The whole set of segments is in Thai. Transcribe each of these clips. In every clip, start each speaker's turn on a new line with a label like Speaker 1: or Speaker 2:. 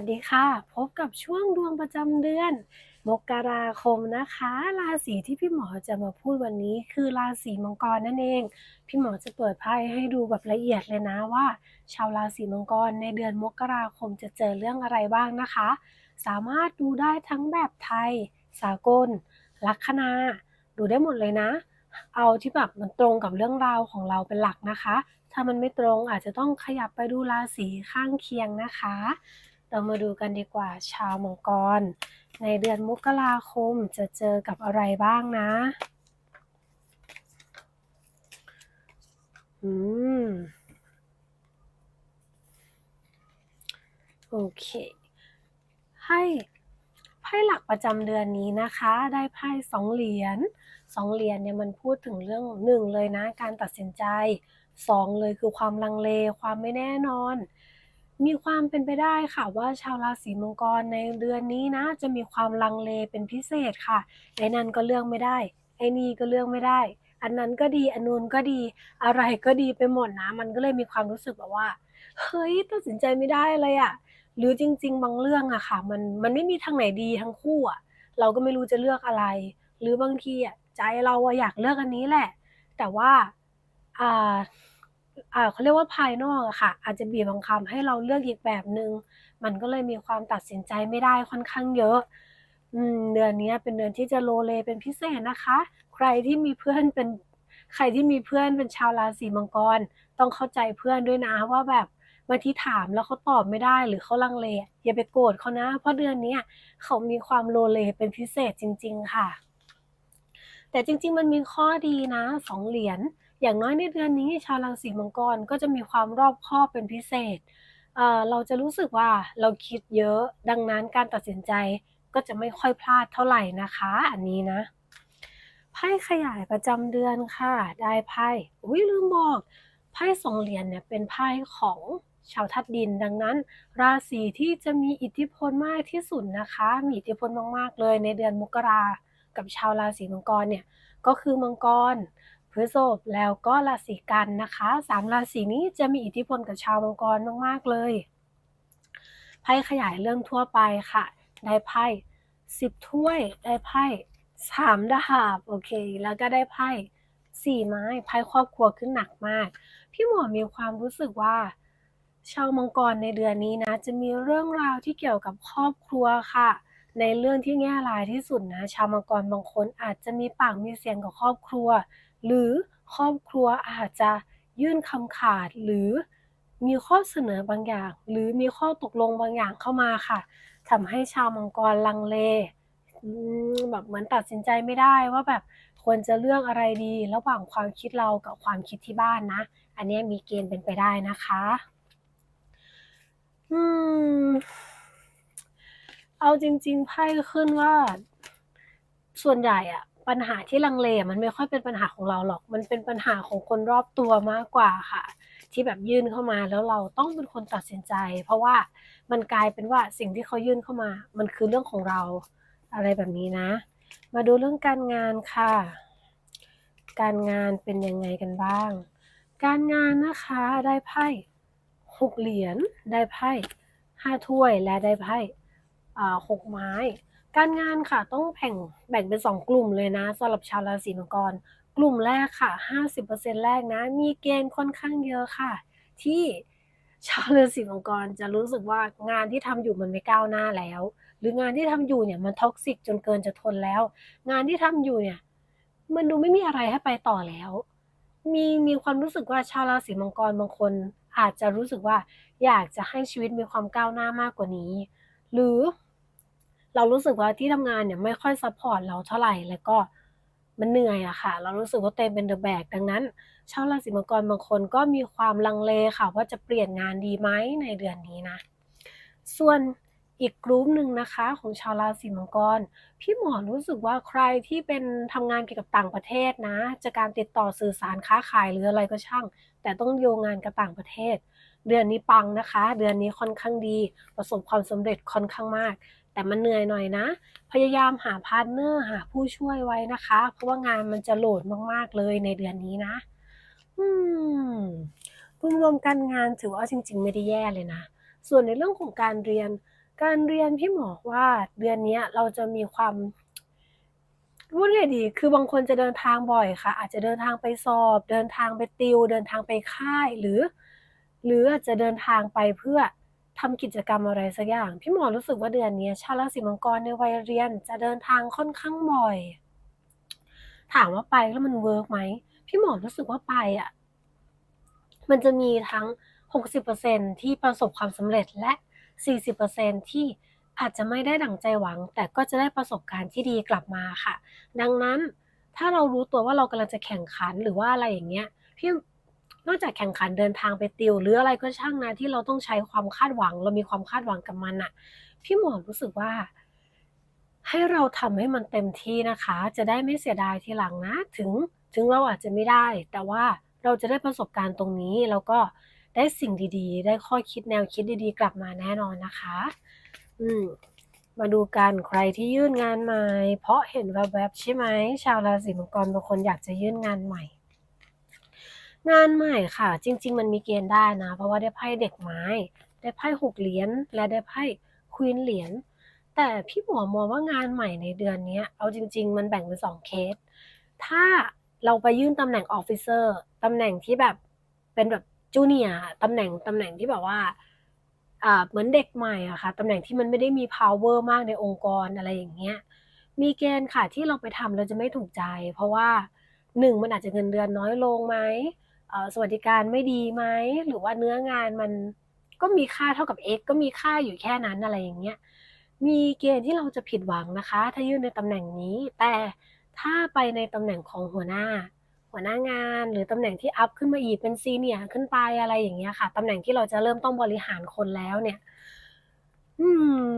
Speaker 1: วัสดีค่ะ พบกับช่วงดวงประจำเดือน มกราคมนะคะ ราศีที่พี่หมอจะมาพูดวันนี้คือราศีมังกรนั่นเอง พี่หมอจะเปิดไพ่ให้ดูแบบละเอียดเลยนะว่า ชาวราศีมังกรในเดือนมกราคมจะเจอเรื่องอะไรบ้างนะคะ สามารถดูได้ทั้งแบบไทย สากล ลัคนา ดูได้หมดเลยนะ เอาที่แบบมันตรงกับเรื่องราวของเราเป็นหลักนะคะถ้ามันไม่ตรงอาจจะต้องขยับไปดูราศีข้างเคียงนะคะ เรามาดูกันดีกว่า ชาวมังกร ในเดือนมกราคมจะเจอกับอะไรบ้างนะ อืม โอเค ให้ไพ่หลักประจำเดือนนี้นะคะ ได้ไพ่สองเหรียญสองเหรียญเนี่ยมันพูดถึงเรื่องหนึ่งเลยนะ การตัดสินใจสองเลยคือความลังเล ความไม่แน่นอน มีความเป็นไปได้ค่ะว่าชาวราศีมังกรในเดือนนี้นะ จะมีความลังเลเป็นพิเศษค่ะไอ้นั่นก็เลือกไม่ได้ ไอ้นี่ก็เลือกไม่ได้ อันนั้นก็ดีอันนู้นก็ดีอะไรก็ดีไปหมดนะ มันก็เลยมีความรู้สึกแบบว่าเฮ้ยตัดสินใจไม่ได้เลยอะหรือจริง ๆ บางเรื่องอะค่ะ มันมันไม่มีทางไหนดีทั้งคู่อะเราก็ไม่รู้จะเลือกอะไร หรือบางทีอะใจเราอะอยากเลือกอันนี้แหละ แต่ว่าอ่าอ่า เขาเรียกว่าภายนอกอะค่ะ อาจจะบีบบังคับให้เราเลือกอีกแบบหนึ่งมันก็เลยมีความตัดสินใจไม่ได้ค่อนข้างเยอะอเดือนนี้เป็นเดือนที่จะโลเลเป็นพิเศษนะคะ ใครที่มีเพื่อนเป็นใครที่มีเพื่อนเป็นชาวราศีมังกร ต้องเข้าใจเพื่อนด้วยนะว่าแบบบางทีถามแล้วเขาตอบไม่ได้หรือเขาลังเลอย่าไปโกรธเขานะ เพราะเดือนนี้เขามีความโลเลเป็นพิเศษจริง ๆ ค่ะ แต่จริง ๆ มันมีข้อดีนะสองเหรียญ อย่างน้อยในเดือนนี้ชาวราศีมังกรก็จะมีความรอบคอบเป็นพิเศษเเราจะรู้สึกว่าเราคิดเยอะดังนั้นการตัดสินใจก็จะไม่ค่อยพลาดเท่าไหร่นะคะ อันนี้นะไพ่ขยายประจำเดือนค่ะ ได้ไพ่อุ้ยลืมบอกไพ่สองเหรียญเนี่ยเป็นไพ่ของชาวทัดดินดังนั้น ราศีที่จะมีอิทธิพลมากที่สุดนะคะ มีอิทธิพลมากๆเลยในเดือนมกรากับชาวราศีมังกรเนี่ยก็คือมังกร ฤษภแล้วก็ราศีกันนะคะสามราศีนี้จะมีอิทธิพลกับชาวมังกรมากๆเลยไพ่ขยายเรื่องทั่วไปค่ะ ได้ไพ่สิบถ้วยได้ไพ่สามดาบโอเค แล้วก็ได้ไพ่สี่ไม้ไพ่ครอบครัวขึ้นหนักมาก พี่หมอมีความรู้สึกว่า ชาวมังกรในเดือนนี้นะ จะมีเรื่องราวที่เกี่ยวกับครอบครัวค่ะ ในเรื่องที่แง่ร้ายที่สุดนะ ชาวมังกรบางคนอาจจะมีปากมีเสียงกับครอบครัว หรือครอบครัวอาจจะยื่นคำขาดหรือมีข้อเสนอบางอย่าง หรือมีข้อตกลงบางอย่างเข้ามาค่ะทำให้ชาวมังกรลังเลแบบเหมือนตัดสินใจไม่ได้ว่าแบบควรจะเลือกอะไรดี ระหว่างความคิดเรากับความคิดที่บ้านนะ อันนี้มีเกณฑ์เป็นไปได้นะคะอืมเอาจริง ๆไพ่ขึ้นว่าส่วนใหญ่อะ ปัญหาที่ลังเลมันไม่ค่อยเป็นปัญหาของเราหรอก มันเป็นปัญหาของคนรอบตัวมากกว่าค่ะ ที่แบบยื่นเข้ามาแล้วเราต้องเป็นคนตัดสินใจ เพราะว่ามันกลายเป็นว่าสิ่งที่เขายื่นเข้ามา มันคือเรื่องของเราอะไรแบบนี้นะ มาดูเรื่องการงานค่ะ การงานเป็นยังไงกันบ้าง การงานนะคะได้ไพ่หกเหรียญได้ไพ่ห้าถ้วยและได้ไพ่หกไม้ การงานค่ะต้องแบ่งแบ่งเป็นสองกลุ่มเลยนะสำหรับชาวราศีมังกร กลุ่มแรกค่ะ 50%แรกนะ มีเกณฑ์ค่อนข้างเยอะค่ะ ที่ชาวราศีมังกรจะรู้สึกว่างานที่ทำอยู่มันไม่ก้าวหน้าแล้ว หรืองานที่ทำอยู่เนี่ยมันท็อกซิกจนเกินจะทนแล้ว งานที่ทำอยู่เนี่ย มันดูไม่มีอะไรให้ไปต่อแล้ว มีมีความรู้สึกว่าชาวราศีมังกรบางคน อาจจะรู้สึกว่าอยากจะให้ชีวิตมีความก้าวหน้ามากกว่านี้ หรือ เรารู้สึกว่าที่ทำงานเนี่ยไม่ค่อยซัพพอร์ตเราเท่าไหร่ แล้วก็มันเหนื่อยอะค่ะ เรารู้สึกว่าเตัวเป็น The Bag ดังนั้นชาวราศีมังกรบางคนก็มีความลังเลค่ะ ว่าจะเปลี่ยนงานดีไหมในเดือนนี้นะ ส่วนอีกกลุ่มหนึ่งนะคะของชาวราศีมังกร พี่หมอรู้สึกว่าใครที่เป็นทำงานเกี่ยวกับต่างประเทศนะจะการติดต่อสื่อสารค้าขายหรืออะไรก็ช่าง แต่ต้องโยงงานกับต่างประเทศ เดือนนี้ปังนะคะ เดือนนี้ค่อนข้างดี ประสบความสำเร็จค่อนข้างมาก แต่มันเหนื่อยหน่อยนะ พยายามหาพาร์ทเนอร์หาผู้ช่วยไว้นะคะ เพราะว่างานมันจะโหลดมากๆเลยในเดือนนี้นะ อืมรวมๆการงานถือว่าจริง ๆ ไม่ได้แย่เลยนะ ส่วนในเรื่องของการเรียน การเรียนพี่หมวกว่าเดือนนี้เราจะมีความพูดไงดี คือบางคนจะเดินทางบ่อยค่ะ อาจจะเดินทางไปสอบ เดินทางไปติว เดินทางไปค่าย หรือ หรืออาจจะเดินทางไปเพื่อ ทำกิจกรรมอะไรสักอย่าง พี่หมวกรู้สึกว่าเดือนนี้ชาวราศีมังกรในวัยเรียนจะเดินทางค่อนข้างบ่อย ถามว่าไปแล้วมันเวิร์กไหมพี่หมวกรู้สึกว่าไปอะ มันจะมีทั้ง 60%ที่ประสบความสำเร็จและ 40%ที่อาจจะไม่ได้ดั่งใจหวัง แต่ก็จะได้ประสบการณ์ที่ดีกลับมาค่ะ ดังนั้นถ้าเรารู้ตัวว่าเรากำลังจะแข่งขันหรือว่าอะไรอย่างเงี้ยพี่ นอกจากแข่งขันเดินทางไปติว หรืออะไรก็ช่างนะที่เราต้องใช้ความคาดหวัง เรามีความคาดหวังกับมันน่ะพี่หมวกรู้สึกว่า ให้เราทำให้มันเต็มที่นะคะ จะได้ไม่เสียดายทีหลังนะ ถึงถึงเราอาจจะไม่ได้ แต่ว่าเราจะได้ประสบการณ์ตรงนี้แล้วก็ได้สิ่งดีๆ ได้ข้อคิดแนวคิดดีๆ กลับมาแน่นอนนะคะ อืมมาดูกันใครที่ยื่นงานใหม่ เพราะเห็นแวบๆใช่ไหมชาวราศีมังกรบางคนอยากจะยื่นงานใหม่ งานใหม่ค่ะ จริง ๆ มันมีเกณฑ์ได้นะ เพราะว่าได้ไพ่เด็กไม้ ได้ไพ่6เหรียญและได้ไพ่ Queen เหรียญแต่พี่หมวกมองว่างานใหม่ในเดือนนี้เอาจริง ๆ มันแบ่งเป็น2เคส ถ้าเราไปยื่นตำแหน่ง Officer ตำแหน่งที่แบบเป็นแบบ Junior อะตำแหน่งตำแหน่งที่แบบว่าอ่าเหมือนเด็กใหม่อะค่ะตำแหน่งที่มันไม่ได้มีพาวเวอร์มากในองค์กรอะไรอย่างเงี้ยมีเกณฑ์ค่ะที่เราไปทำแล้วจะไม่ถูกใจ เพราะว่า1มันอาจจะเงินเดือนน้อยลงไหม สวัสดิการไม่ดีไหมหรือว่าเนื้องานมันก็มีค่าเท่ากับ X ก็มีค่าอยู่แค่นั้นอะไรอย่างเงี้ยมีเกณฑ์ที่เราจะผิดหวังนะคะ ถ้ายื่นในตำแหน่งนี้ แต่ถ้าไปในตำแหน่งของหัวหน้า หัวหน้างานหรือตำแหน่งที่อัปขึ้นมาอีกเป็น Senior ขึ้นไปอะไรอย่างเงี้ยค่ะตำแหน่งที่เราจะเริ่มต้องบริหารคนแล้วเนี่ย อืม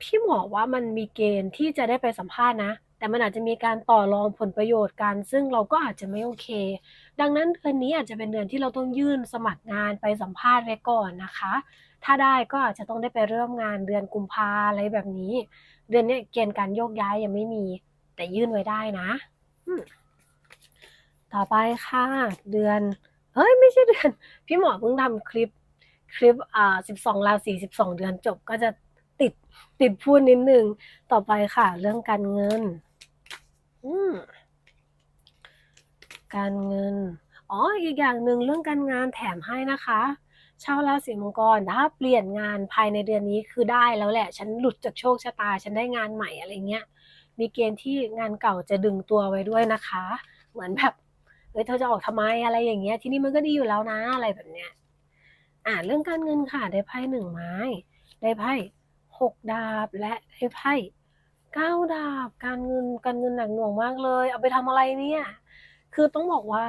Speaker 1: พี่หมวกว่ามันมีเกณฑ์ที่จะได้ไปสัมภาษณ์นะ แต่มันอาจจะมีการต่อรองผลประโยชน์กัน ซึ่งเราก็อาจจะไม่โอเค ดังนั้นเดือนนี้อาจจะเป็นเดือนที่เราต้องยื่นสมัครงานไปสัมภาษณ์ไว้ก่อนนะคะ ถ้าได้ก็อาจจะต้องได้ไปเริ่มงานเดือนกุมภาอะไรแบบนี้ เดือนนี้เกณฑ์การโยกย้ายยังไม่มี แต่ยื่นไว้ได้นะ ต่อไปค่ะ เดือนเฮ้ยไม่ใช่เดือน พี่หมวกเพิ่งทำคลิปคลิปอ่า12ราศี12เดือนจบก็จะติดติดพูดนิดนึง ต่อไปค่ะ เรื่องการเงิน การเงิน อ๋อ อีกอย่างหนึ่งเรื่องการงานแถมให้นะคะชาวราศีมังกรถ้าเปลี่ยนงานภายในเดือนนี้คือได้แล้วแหละ ฉันหลุดจากโชคชะตา ฉันได้งานใหม่อะไรเงี้ย มีเกณฑ์ที่งานเก่าจะดึงตัวไว้ด้วยนะคะ เหมือนแบบเฮ้ยเธอจะออกทำไมอะไรอย่างเงี้ย ที่นี่มันก็ดีอยู่แล้วนะอะไรแบบเนี้ย อ่าเรื่องการเงินค่ะได้ไพ่1ไม้ ได้ไพ่6ดาบและได้ไพ่ 9ดาบการเงินการเงินหนักหน่วงมากเลย เอาไปทำอะไรเนี่ย คือต้องบอกว่า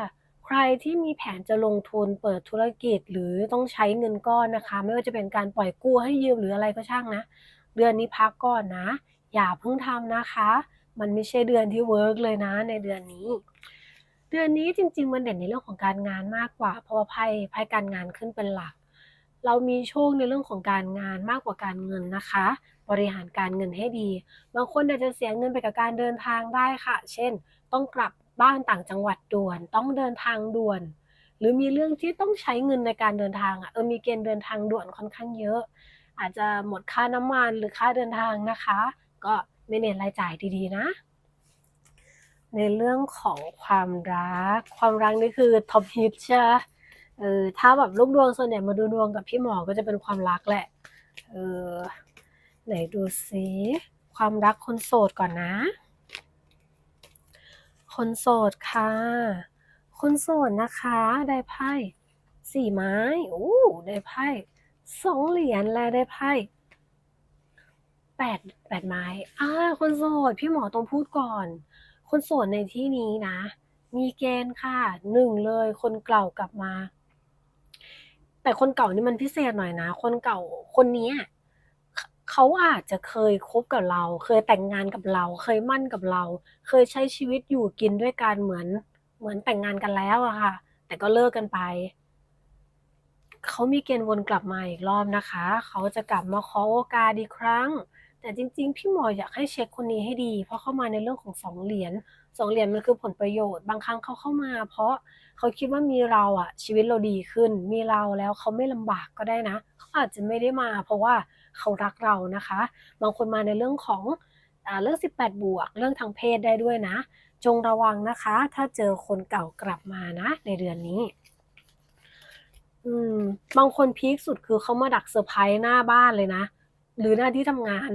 Speaker 1: ใครที่มีแผนจะลงทุนเปิดธุรกิจหรือต้องใช้เงินก้อนนะคะ ไม่ว่าจะเป็นการปล่อยกู้ให้ยืมหรืออะไรก็ช่างนะ เดือนนี้พักก่อนนะ อย่าเพิ่งทำนะคะ มันไม่ใช่เดือนที่เวิร์กเลยนะในเดือนนี้ เดือนนี้จริง ๆ มันเด่นในเรื่องของการงานมากกว่า เพราะว่าไพ่ไพ่การงานขึ้นเป็นหลัก เรามีโชคในเรื่องของการงานมากกว่าการเงินนะคะ บริหารการเงินให้ดี บางคนอาจจะเสียเงินไปกับการเดินทางได้ค่ะ เช่น ต้องกลับบ้านต่างจังหวัดด่วน ต้องเดินทางด่วน หรือมีเรื่องที่ต้องใช้เงินในการเดินทางอะ เออ มีเกณฑ์เดินทางด่วนค่อนข้างเยอะ อาจจะหมดค่าน้ำมันหรือค่าเดินทางนะคะ ก็ manage รายจ่ายดีๆนะ ในเรื่องของความรัก ความรักนี่คือท็อปฮิตใช่เปล่าเออ ถ้าแบบลูกดวงส่วนใหญ่มาดูดวงกับพี่หมอก็จะเป็นความรักแหละ เออ ไหนดูซิความรักคนโสดก่อนนะ คนโสดค่ะ คนโสดนะคะ ได้ไพ่4ไม้โอ้ได้ไพ่2เหรียญและได้ไพ่8 8ไม้อ่าคนโสดพี่หมอต้องพูดก่อน คนโสดในที่นี้นะ มีเกณฑ์ค่ะ1เลยคนเก่ากลับมา แต่คนเก่านี่มันพิเศษหน่อยนะ คนเก่าคนนี้ เขาอาจจะเคยคบกับเรา เคยแต่งงานกับเรา เคยมั่นกับเรา เคยใช้ชีวิตอยู่กินด้วยกันเหมือน เหมือนแต่งงานกันแล้วอะค่ะ แต่ก็เลิกกันไป เขามีเกณฑ์วนกลับมาอีกรอบนะคะ เขาจะกลับมาขอโอกาสอีกครั้ง แต่จริง ๆ พี่หมออยากให้เช็กคนนี้ให้ดี เพราะเข้ามาในเรื่องของ2เหรียญสองเหรียญมันคือผลประโยชน์ บางครั้งเขาเข้ามา เพราะเขาคิดว่ามีเราอะชีวิตเราดีขึ้น มีเราแล้วเขาไม่ลำบากก็ได้นะ เขาอาจจะไม่ได้มา เพราะว่า เขารักเรานะคะ บางคนมาในเรื่องของอเรื่อง 18 บวก เรื่องทางเพศได้ด้วยนะ จงระวังนะคะ ถ้าเจอคนเก่ากลับมานะ ในเดือนนี้อืมบางคนพีกสุดคือเขามาดักเซอร์ไพรส์หน้าบ้านเลยนะ หรือหน้าที่ทำงาน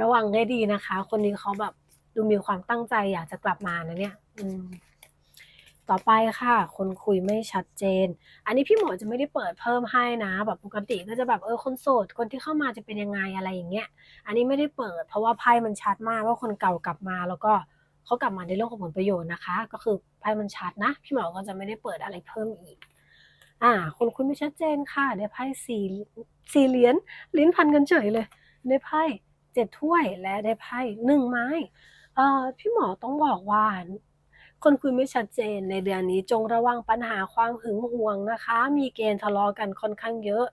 Speaker 1: ระวังให้ดีนะคะ คนนี้เขาแบบดูมีความตั้งใจอยากจะกลับมานะเนี่ย อืม ต่อไปค่ะ คนคุยไม่ชัดเจน อันนี้พี่หมอจะไม่ได้เปิดเพิ่มให้นะ แบบปกติก็จะแบบเออคนโสด คนที่เข้ามาจะเป็นยังไงอะไรอย่างเงี้ย อันนี้ไม่ได้เปิด เพราะว่าไพ่มันชัดมากว่าคนเก่ากลับมาแล้วก็เขากลับมาในเรื่องของผลประโยชน์นะคะ ก็คือไพ่มันชัดนะ พี่หมอก็จะไม่ได้เปิดอะไรเพิ่มอีก อ่า คนคุยไม่ชัดเจนค่ะ ได้ไพ่สี่สี่เหรียญลิ้นพันกันเฉยเลย ได้ไพ่เจ็ดถ้วยและได้ไพ่หนึ่งไม้ เอ่อพี่หมอต้องบอกว่า คนคุยไม่ชัดเจนในเดือนนี้จงระวังปัญหาความหึงหวงนะคะ มีเกณฑ์ทะเลาะกันค่อนข้างเยอะ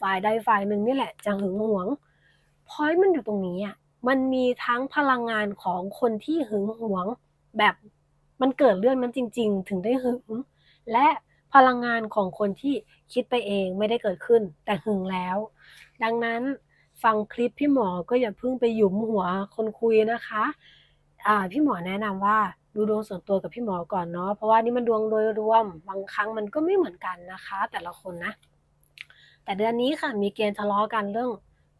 Speaker 1: ฝ่ายใดฝ่ายหนึ่งนี่แหละจะหึงหวงพอยต์มันอยู่ตรงนี้อะมันมีทั้งพลังงานของคนที่หึงหวง แบบมันเกิดเรื่องนั้นจริง ๆ ถึงได้หึง และพลังงานของคนที่คิดไปเองไม่ได้เกิดขึ้น แต่หึงแล้ว ดังนั้นฟังคลิปพี่หมอก็อย่าเพิ่งไปหยุมหัวคนคุยนะคะอ่าพี่หมอแนะนำว่า ดูดวงส่วนตัวกับพี่หมอก่อนเนาะเพราะว่านี่มันดวงโดยรวมบางครั้งมันก็ไม่เหมือนกันนะคะ แต่ละคนนะ แต่เดือนนี้ค่ะ มีเกณฑ์ทะเลาะกันเรื่อง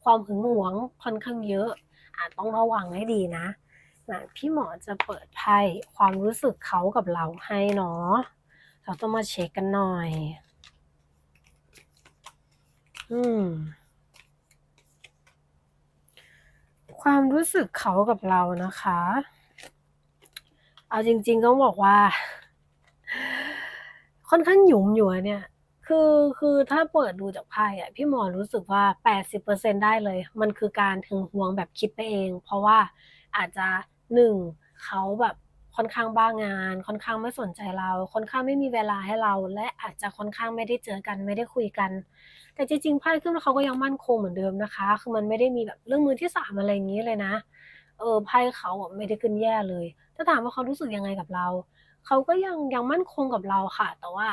Speaker 1: ความหึงหวงค่อนข้างเยอะ อาจต้องระวังให้ดีนะนะพี่หมอจะเปิดไพ่ความรู้สึกเขากับเราให้เนาะเราต้องมาเช็คกันหน่อย อืม ความรู้สึกเขากับเรานะคะ เอาจริง ๆ ต้องบอกว่า ค่อนข้างหยุมอยู่เนี่ย คือคือถ้าเปิดดูจากไพ่อะพี่หมอรู้สึกว่า 80%ได้เลย มันคือการหึงหวงแบบคิดไปเอง เพราะว่าอาจจะ1เขาแบบค่อนข้างบ้างาน ค่อนข้างไม่สนใจเรา ค่อนข้างไม่มีเวลาให้เรา และอาจจะค่อนข้างไม่ได้เจอกันไม่ได้คุยกัน แต่จริงๆไพ่ขึ้นว่าเขาก็ยังมั่นคงเหมือนเดิมนะคะ คือมันไม่ได้มีแบบเรื่องมือที่3อะไรอย่างงี้เลยนะ เออไพ่เขาไม่ได้ขึ้นแย่เลย ถ้าถามว่าเขารู้สึกยังไงกับเรา เขาก็ยังยังมั่นคงกับเราค่ะ แต่ว่า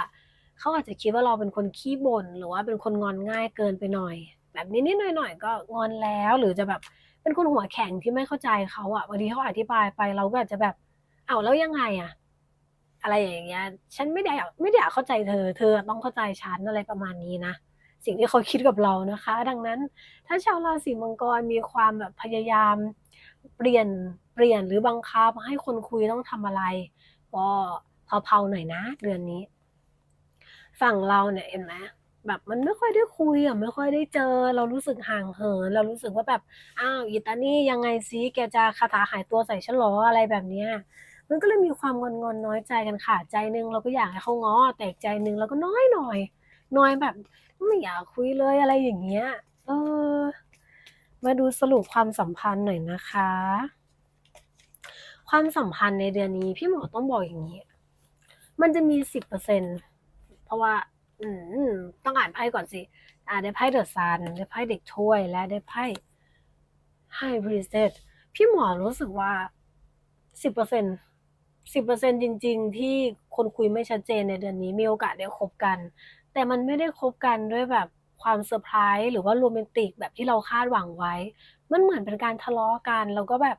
Speaker 1: เขาอาจจะคิดว่าเราเป็นคนขี้บ่นหรือว่าเป็นคนงอนง่ายเกินไปหน่อย แบบนิดๆหน่อยๆก็งอนแล้วหรือจะแบบเป็นคนหัวแข็งที่ไม่เข้าใจเขาอะบางทีเขาอธิบายไปเราก็อาจจะแบบเอ้าแล้วยังไงอะอะไรอย่างเงี้ย ฉันไม่ได้อยากไม่ได้อยากเข้าใจเธอ เธอต้องเข้าใจฉันอะไรประมาณนี้นะ สิ่งที่เขาคิดกับเรานะคะ ดังนั้นถ้าชาวราศีมังกรมีความแบบพยายาม เปลี่ยน เปลี่ยนหรือบังคับให้คนคุยต้องทำอะไร ก็เพลาๆหน่อยนะ เดือนนี้ ฝั่งเราเนี่ยเห็นไหมแบบมันไม่ค่อยได้คุยอะไม่ค่อยได้เจอ เรารู้สึกห่างเหิน เรารู้สึกว่าแบบอ้าวอีตานี่ยังไงซิแกจะคาถาหายตัวใส่ฉันหรออะไรแบบเนี้ยมันก็เลยมีความงอนๆน้อยใจกันค่ะ ใจนึงเราก็อยากให้เขาง้อแต่ใจนึงเราก็น้อยหน่อยน้อยแบบไม่อยากคุยเลยอะไรอย่างเงี้ย เออ มาดูสรุปความสัมพันธ์หน่อยนะคะ ความสัมพันธ์ในเดือนนี้พี่หมอต้องบอกอย่างงี้ มันจะมี10%เปอร์เซ็นเพราะว่า อืมต้องอ่านไพ่ก่อนสิ อ่าได้ไพ่ The Sun ได้ไพ่เด็กถ้วย และได้ไพ่ High Priestess พี่หมอรู้สึกว่า10% 10%จริง ๆ ที่คนคุยไม่ชัดเจนในเดือนนี้มีโอกาสได้คบกัน แต่มันไม่ได้คบกันด้วยแบบความเซอร์ไพรส์หรือว่าโรแมนติกแบบที่เราคาดหวังไว้ มันเหมือนเป็นการทะเลาะกันแล้วก็แบบ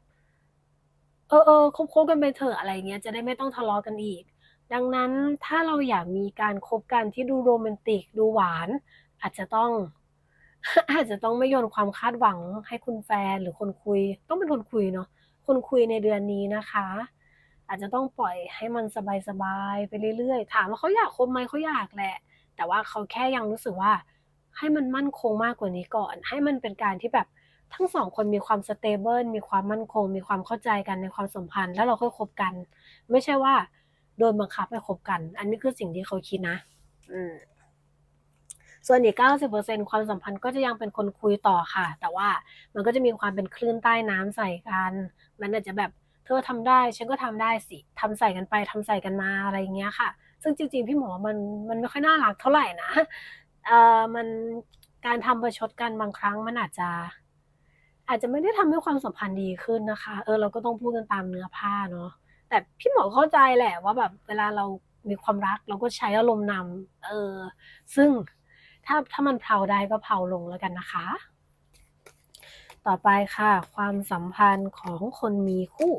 Speaker 1: เออๆคบๆกันไปเถอะอะไรเงี้ย จะได้ไม่ต้องทะเลาะกันอีก ดังนั้นถ้าเราอยากมีการคบกันที่ดูโรแมนติกดูหวาน อาจจะต้อง อาจจะต้องไม่โยนความคาดหวังให้คุณแฟนหรือคนคุย ต้องเป็นคนคุยเนาะคนคุยในเดือนนี้นะคะ อาจจะต้องปล่อยให้มันสบายๆไปเรื่อยๆ ถามว่าเขาอยากคบไหมเขาอยากแหละ แต่ว่าเขาแค่ยังรู้สึกว่า ให้มันมั่นคงมากกว่านี้ก่อน ให้มันเป็นการที่แบบ ทั้ง2คนมีความสเตเบิลมีความมั่นคง มีความเข้าใจกันในความสัมพันธ์ แล้วเราค่อยคบกัน ไม่ใช่ว่า โดนบังคับให้คบกัน อันนี้คือสิ่งที่เขาคิดนะ อืมส่วนอีก 90%ความสัมพันธ์ก็จะยังเป็นคนคุยต่อค่ะ แต่ว่ามันก็จะมีความเป็นคลื่นใต้น้ำใส่กัน มันอาจจะแบบเธอทำได้ ฉันก็ทำได้สิทำใส่กันไปทำใส่กันมาอะไรอย่างเงี้ยค่ะ ซึ่งจริง ๆ พี่หมอมันมันไม่ค่อยน่ารักเท่าไหร่นะ เอ่อ มันการทำประชดกันบางครั้งมันอาจจะ อาจจะไม่ได้ทำให้ความสัมพันธ์ดีขึ้นนะคะ เออเราก็ต้องพูดกันตามเนื้อผ้าเนาะแต่พี่หมอเข้าใจแหละว่าแบบเวลาเรามีความรักเราก็ใช้อารมณ์นำเออ ซึ่งถ้าถ้ามันเพลาได้ก็เพลาลงแล้วกันนะคะ ต่อไปค่ะ ความสัมพันธ์ของคนมีคู่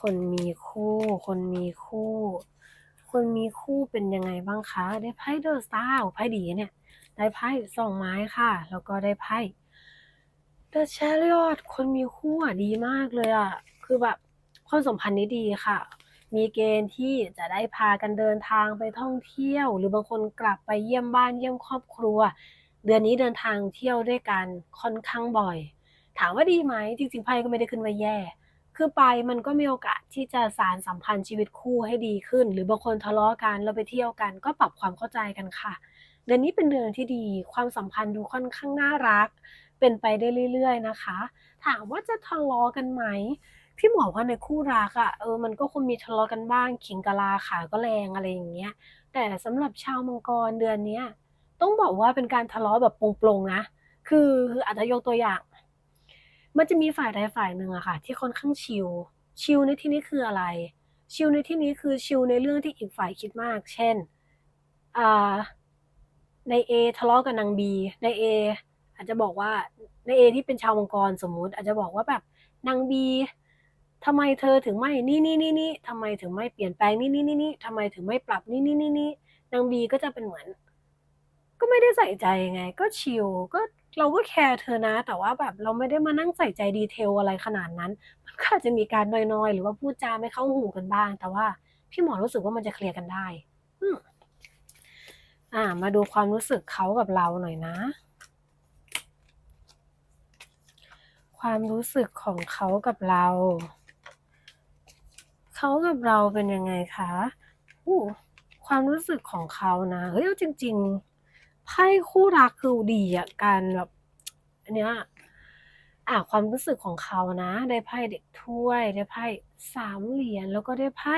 Speaker 1: คนมีคู่ คนมีคู่ คนมีคู่เป็นยังไงบ้างคะ ได้ไพ่เดอะสตาร์ไพ่ดีเนี่ย ได้ไพ่สองไม้ค่ะ แล้วก็ได้ไพ่ เดอะแชริออตคนมีคู่อะดีมากเลยอะ คือแบบความสัมพันธ์นี้ดีค่ะ มีเกณฑ์ที่จะได้พากันเดินทางไปท่องเที่ยว หรือบางคนกลับไปเยี่ยมบ้านเยี่ยมครอบครัว เดือนนี้เดินทางเที่ยวด้วยกันค่อนข้างบ่อย ถามว่าดีไหมจริงๆไพ่ก็ไม่ได้ขึ้นว่าแย่ คือไปมันก็มีโอกาสที่จะสารสัมพันธ์ชีวิตคู่ให้ดีขึ้น หรือบางคนทะเลาะกันแล้วไปเที่ยวกัน ก็ปรับความเข้าใจกันค่ะ เดือนนี้เป็นเดือนที่ดี ความสัมพันธ์ดูค่อนข้างน่ารัก เป็นไปได้เรื่อย ๆ นะคะ ถามว่าจะทะเลาะกันไหมพี่หมอว่าในคู่รักอะเออมันก็คงมีทะเลาะกันบ้างขิงกะลาขาก็แรงอะไรอย่างเงี้ย แต่สำหรับชาวมังกรเดือนเนี้ยต้องบอกว่าเป็นการทะเลาะแบบโปร่งๆนะคือคืออาจจะยกตัวอย่าง มันจะมีฝ่ายใดฝ่ายหนึ่งอะค่ะ ที่ค่อนข้างชิลชิลในที่นี้คืออะไร ชิลในที่นี้คือชิลในเรื่องที่อีกฝ่ายคิดมาก เช่นอ่าในเอทะเลาะกับนางบีในเอาจจะบอกว่าในเอที่เป็นชาวมังกรสมมุติ อาจจะบอกว่าแบบนางบีทำไมเธอถึงไม่นี่นี่นี่นี่ทำไมถึงไม่เปลี่ยนแปลงนี่นี่นี่นี่ทำไมถึงไม่ปรับนี่นี่นี่นี่นางบีก็จะเป็นเหมือน ก็ไม่ได้ใส่ใจไง ก็ชิลก็เราก็แคร์เธอนะ แต่ว่าแบบเราไม่ได้มานั่งใส่ใจดีเทลอะไรขนาดนั้น มันก็อาจจะมีการน้อยๆ หรือว่าพูดจาไม่เข้าหูกันบ้าง แต่ว่าพี่หมอรู้สึกว่ามันจะเคลียร์กันได้อืมอ่า มาดูความรู้สึกเขากับเราหน่อยนะ ความรู้สึกของเขากับเรา เขากับเราเป็นยังไงคะอู้ความรู้สึกของเขานะเฮ้ยจริง ๆไพ่คู่รักคือดีอะการแบบอันเนี้ยอ่าความรู้สึกของเขานะ ได้ไพ่เด็กถ้วย ได้ไพ่สามเหรียญแล้วก็ได้ไพ่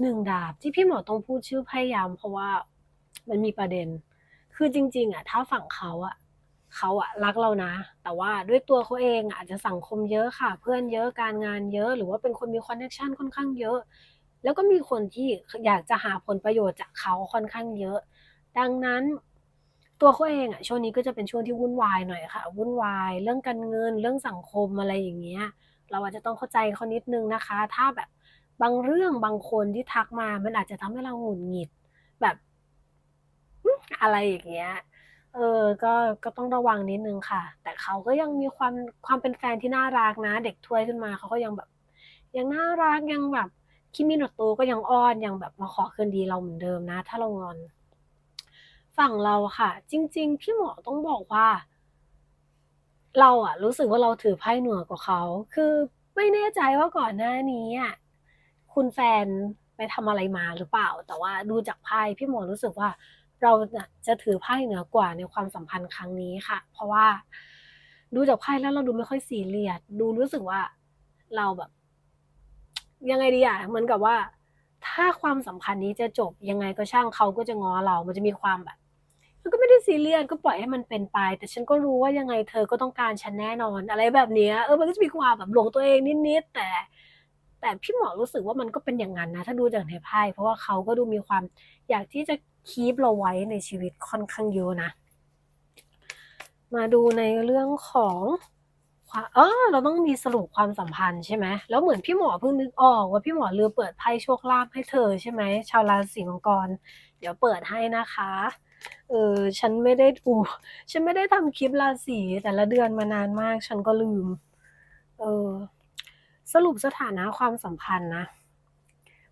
Speaker 1: หนึ่งดาบ ที่พี่หมอต้องพูดชื่อไพ่ย้ำเพราะว่ามันมีประเด็น คือจริง ๆอะถ้าฝั่งเขาอะ เขาอะรักเรานะ แต่ว่าด้วยตัวเขาเองอาจจะสังคมเยอะค่ะ เพื่อนเยอะการงานเยอะ หรือว่าเป็นคนมีคอนเน็กชันค่อนข้างเยอะ แล้วก็มีคนที่อยากจะหาผลประโยชน์จากเขาค่อนข้างเยอะ ดังนั้นตัวเขาเองอะช่วงนี้ก็จะเป็นช่วงที่วุ่นวายหน่อยค่ะ วุ่นวาย เรื่องการเงินเรื่องสังคมอะไรอย่างเงี้ย เราอาจจะต้องเข้าใจเขานิดนึงนะคะ ถ้าแบบบางเรื่องบางคนที่ทักมา มันอาจจะทำให้เราหงุดหงิดแบบอะไรอย่างเงี้ย เออ ก็ ก็ต้องระวังนิดนึงค่ะ แต่เขาก็ยังมีความ ความเป็นแฟนที่น่ารักนะ เด็กถ้วยขึ้นมาเขาก็ยังแบบ ยังน่ารัก ยังแบบ คิมิโนโตะก็ยังอ้อน ยังแบบมาขอคืนดีเราเหมือนเดิมนะ ถ้าเรางอน ฝั่งเราค่ะ จริง ๆ พี่หมอต้องบอกว่า เราอะรู้สึกว่าเราถือไพ่เหนือกว่าเขา คือไม่แน่ใจว่าก่อนหน้านี้อะคุณแฟนไปทำอะไรมาหรือเปล่า แต่ว่าดูจากไพ่พี่หมอรู้สึกว่า เราจะถือไพ่เหนือกว่าในความสัมพันธ์ครั้งนี้ค่ะ เพราะว่าดูจากไพ่แล้วเราดูไม่ค่อยซีเรียสดูรู้สึกว่าเราแบบ ยังไงดีอะเหมือนกับว่า ถ้าความสัมพันธ์นี้จะจบยังไงก็ช่างเขาก็จะง้อเรา มันจะมีความแบบมันก็ไม่ได้ซีเรียสก็ปล่อยให้มันเป็นไป แต่ฉันก็รู้ว่ายังไงเธอก็ต้องการฉันแน่นอน อะไรแบบนี้เออมันก็จะมีความแบบหลงตัวเองนิดๆแต่ แต่พี่หมอรู้สึกว่ามันก็เป็นอย่างงั้นนะ ถ้าดูจากในไพ่เพราะว่าเขาก็ดูมีความอยากที่จะ keep เราไว้ในชีวิตค่อนข้างเยอะนะ มาดูในเรื่องของเออเราต้องมีสรุปความสัมพันธ์ใช่ไหมแล้วเหมือนพี่หมอเพิ่งนึกออกว่าพี่หมอลืมเปิดไพ่โชคลาภให้เธอใช่ไหมชาวราศีมังกร เดี๋ยวเปิดให้นะคะเออฉันไม่ได้ดูฉันไม่ได้ทำคลิปราศีแต่ละเดือนมานานมาก ฉันก็ลืม เออสรุปสถานะความสัมพันธ์นะ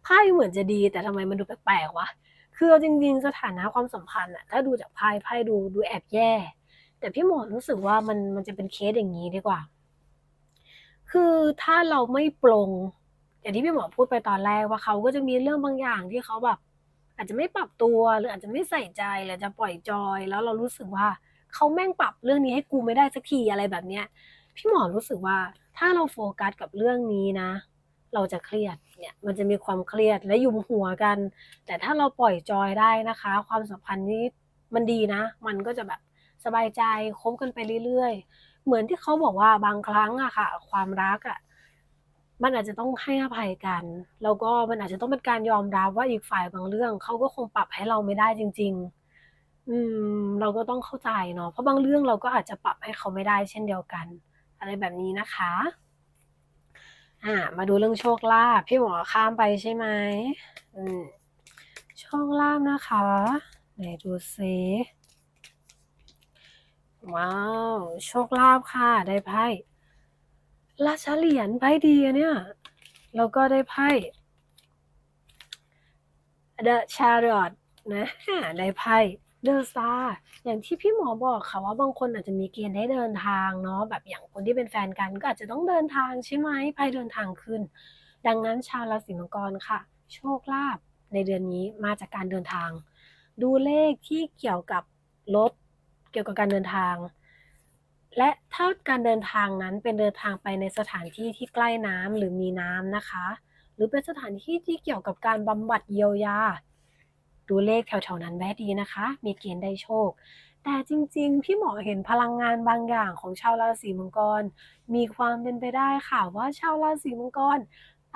Speaker 1: ไพ่เหมือนจะดีแต่ทำไมมันดูแปลกๆวะ คือจริงๆสถานะความสัมพันธ์อะถ้าดูจากไพ่ไพ่ดูดูแอบแย่ แต่พี่หมอรู้สึกว่ามันมันจะเป็นเคสอย่างงี้ดีกว่า คือถ้าเราไม่ปลงอย่างที่พี่หมอพูดไปตอนแรกว่าเขาก็จะมีเรื่องบางอย่างที่เขาแบบอาจจะไม่ปรับตัวหรืออาจจะไม่ใส่ใจหรือจะปล่อยจอย แล้วเรารู้สึกว่าเขาแม่งปรับเรื่องนี้ให้กูไม่ได้สักทีอะไรแบบเนี้ยพี่หมอรู้สึกว่าถ้าเราโฟกัสกับเรื่องนี้นะ เราจะเครียดเนี่ยมันจะมีความเครียดและยุมหัวกัน แต่ถ้าเราปล่อยจอยได้นะคะ ความสัมพันธ์นี้มันดีนะ มันก็จะแบบสบายใจคบกันไปเรื่อยๆ เหมือนที่เขาบอกว่าบางครั้งอะค่ะ ความรักอะมันอาจจะต้องให้อภัยกัน แล้วก็มันอาจจะต้องเป็นการยอมรับว่าอีกฝ่ายบางเรื่องเขาก็คงปรับให้เราไม่ได้จริง ๆ อืม เราก็ต้องเข้าใจเนาะเพราะบางเรื่องเราก็อาจจะปรับให้เขาไม่ได้เช่นเดียวกัน อะไรแบบนี้นะคะ อ่ามาดูเรื่องโชคลาภพี่หมอข้ามไปใช่ไหมอืมโชคลาภนะคะไหนดูซิว้าวโชคลาภค่ะได้ไพ่ราชาเหรียญไพ่ดีเนี่ยแล้วก็ได้ไพ่ The Chariot นะได้ไพ่ The Star อย่างที่พี่หมอบอกค่ะว่าบางคนอาจจะมีเกณฑ์ได้เดินทางเนาะแบบอย่างคนที่เป็นแฟนกันก็อาจจะต้องเดินทางใช่ไหมไพ่เดินทางขึ้น ดังนั้นชาวราศีมังกรค่ะ โชคลาภในเดือนนี้มาจากการเดินทาง ดูเลขที่เกี่ยวกับรถเกี่ยวกับการเดินทาง และถ้าการเดินทางนั้นเป็นเดินทางไปในสถานที่ที่ใกล้น้ำหรือมีน้ำนะคะ หรือเป็นสถานที่ที่เกี่ยวกับการบำบัดเยียวยา ดูเลขแถวๆนั้นไว้ดีนะคะ มีเกณฑ์ได้โชค แต่จริงๆ พี่หมอเห็นพลังงานบางอย่างของชาวราศีมังกร มีความเป็นไปได้ค่ะว่าชาวราศีมังกร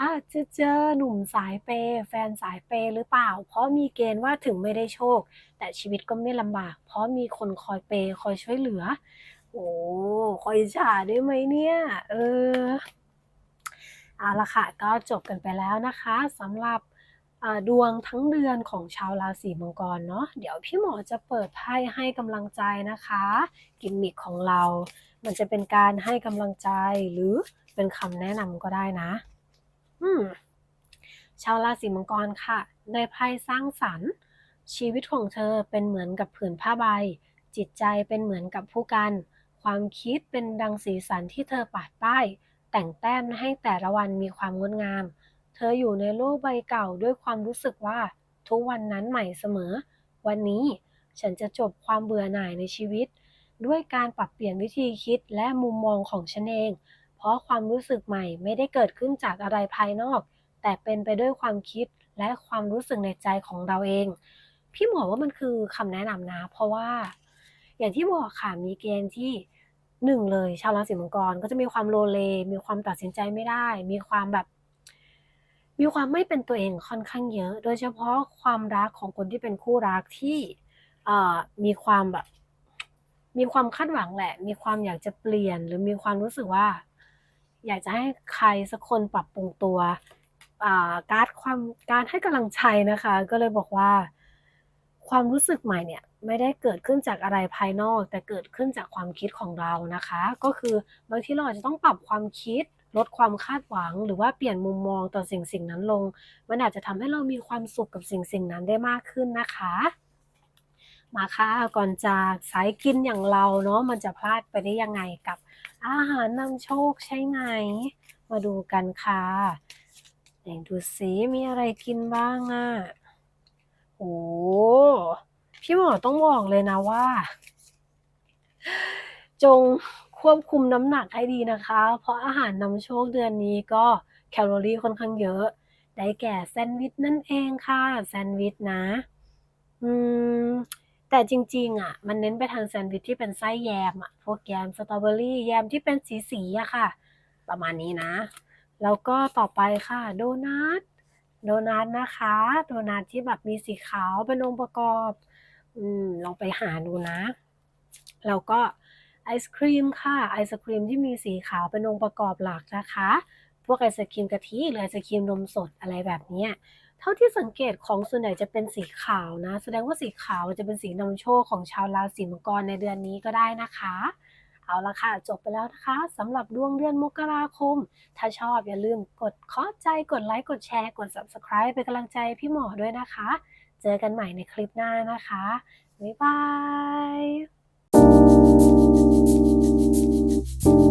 Speaker 1: อาจจะเจอหนุ่มสายเปย์แฟนสายเปย์หรือเปล่า เพราะมีเกณฑ์ว่าถึงไม่ได้โชค แต่ชีวิตก็ไม่ลำบาก เพราะมีคนคอยเปย์คอยช่วยเหลือ โอ้โฮคอยจฉาได้ไหมเนี่ย เออเอาละค่ะ ก็จบกันไปแล้วนะคะสำหรับ ดวงทั้งเดือนของชาวราศีมังกรเนาะเดี๋ยวพี่หมอจะเปิดไพ่ให้กำลังใจนะคะ กิมมิกของเรา มันจะเป็นการให้กำลังใจหรือเป็นคำแนะนำก็ได้นะอืมชาวราศีมังกรค่ะได้ไพ่สร้างสรรค์ ชีวิตของเธอเป็นเหมือนกับผืนผ้าใบ จิตใจเป็นเหมือนกับผู้กัน ความคิดเป็นดังสีสันที่เธอปาดป้าย แต่งแต้มให้แต่ละวันมีความงดงาม ธออยู่ในโลกใบเก่าด้วยความรู้สึกว่าทุกวันนั้นใหม่เสมอ วันนี้ฉันจะจบความเบื่อหน่ายในชีวิต ด้วยการปรับเปลี่ยนวิธีคิดและมุมมองของฉันเอง เพราะความรู้สึกใหม่ไม่ได้เกิดขึ้นจากอะไรภายนอก แต่เป็นไปด้วยความคิดและความรู้สึกในใจของเราเอง พี่หมอว่ามันคือคำแนะนำนะ เพราะว่า อย่างที่บอกค่ะมีเกณฑ์ที่1เลยชาวราศีมังกรก็จะมีความโลเล มีความตัดสินใจไม่ได้ มีความแบบ มีความไม่เป็นตัวเองค่อนข้างเยอะ โดยเฉพาะความรักของคนที่เป็นคู่รักที่มีความแบบ มีความคาดหวังแหละ มีความอยากจะเปลี่ยน หรือมีความรู้สึกว่า อยากจะให้ใครสักคนปรับปรุงตัวการ์ดความการให้กำลังใจนะคะ ก็เลยบอกว่า ความรู้สึกใหม่เนี่ยไม่ได้เกิดขึ้นจากอะไรภายนอก แต่เกิดขึ้นจากความคิดของเรานะคะ ก็คือบางทีเราอาจจะต้องปรับความคิด ลดความคาดหวัง หรือว่าเปลี่ยนมุมมองต่อสิ่งๆนั้นลง มันอาจจะทำให้เรามีความสุขกับสิ่งๆนั้นได้มากขึ้นนะคะ มาค่ะก่อนจากสายกินอย่างเราเนาะมันจะพลาดไปได้ยังไงกับอาหารนำโชคใช่ไหม มาดูกันค่ะไหนดูซิมีอะไรกินบ้างอะโอ้พี่หมอต้องบอกเลยนะว่า จง ควบคุมน้ำหนักให้ดีนะคะ เพราะอาหารนำโชคเดือนนี้ก็แคลอรี่ค่อนข้างเยอะ ได้แก่แซนด์วิชนั่นเองค่ะ แซนด์วิชนะ อืม แต่จริงๆ อะ มันเน้นไปทางแซนด์วิชที่เป็นไส้แยมอะ พวกแยมสตรอเบอรี่ แยมที่เป็นสีๆอะค่ะ ประมาณนี้นะ แล้วก็ต่อไปค่ะ โดนัตโดนัตนะคะ โดนัตที่แบบมีสีขาวเป็นองค์ประกอบ อืม ลองไปหาดูนะ แล้วก็ ไอศกรีมค่ะ ไอศกรีมที่มีสีขาวเป็นองค์ประกอบหลักนะคะ พวกไอศกรีมกะทิหรือไอศกรีมนมสดอะไรแบบนี้เท่าที่สังเกตของส่วนใหญ่จะเป็นสีขาวนะ แสดงว่าสีขาวจะเป็นสีนำโชคของชาวราศีมังกรในเดือนนี้ก็ได้นะคะ เอาละค่ะ จบไปแล้วนะคะสำหรับดวงเดือนมกราคม ถ้าชอบอย่าลืมกดคาะใจกดไลค์กดแชร์กด Subscribe เป็นกำลังใจพี่หมอด้วยนะคะ เจอกันใหม่ในคลิปหน้านะคะบ๊ายบาย Thank you.